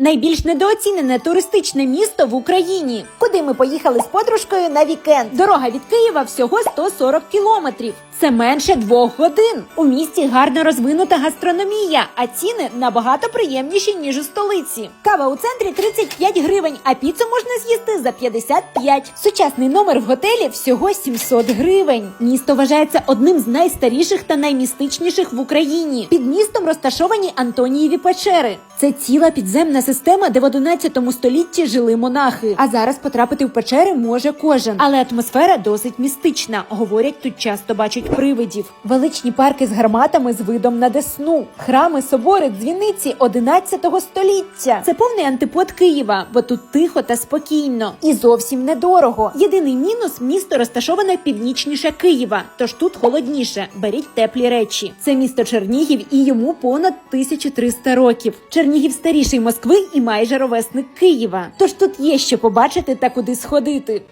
Найбільш недооцінене туристичне місто в Україні. Куди ми поїхали з подружкою на вікенд? Дорога від Києва всього 140 кілометрів. Це менше двох годин. У місті гарно розвинута гастрономія, а ціни набагато приємніші ніж у столиці. Кава у центрі 35 гривень, а піцу можна з'їсти за 55. Сучасний номер в готелі всього 700 гривень. Місто вважається одним з найстаріших та наймістичніших в Україні. Під містом розташовані Антонієві печери. Це ціла підземна система, де в 11 столітті жили монахи. А зараз потрапити в печери може кожен. Але атмосфера досить містична. Говорять, тут часто бачать привидів. Величні парки з гарматами з видом на Десну, храми, собори, дзвіниці 11 століття. Це повний антипод Києва, бо тут тихо та спокійно і зовсім недорого. Єдиний мінус місто розташоване північніше Києва, тож тут холодніше. Беріть теплі речі. Це місто Чернігів і йому понад 1300 років. Чернігів старіший Москви і майже ровесник Києва. Тож тут є що побачити та куди сходити.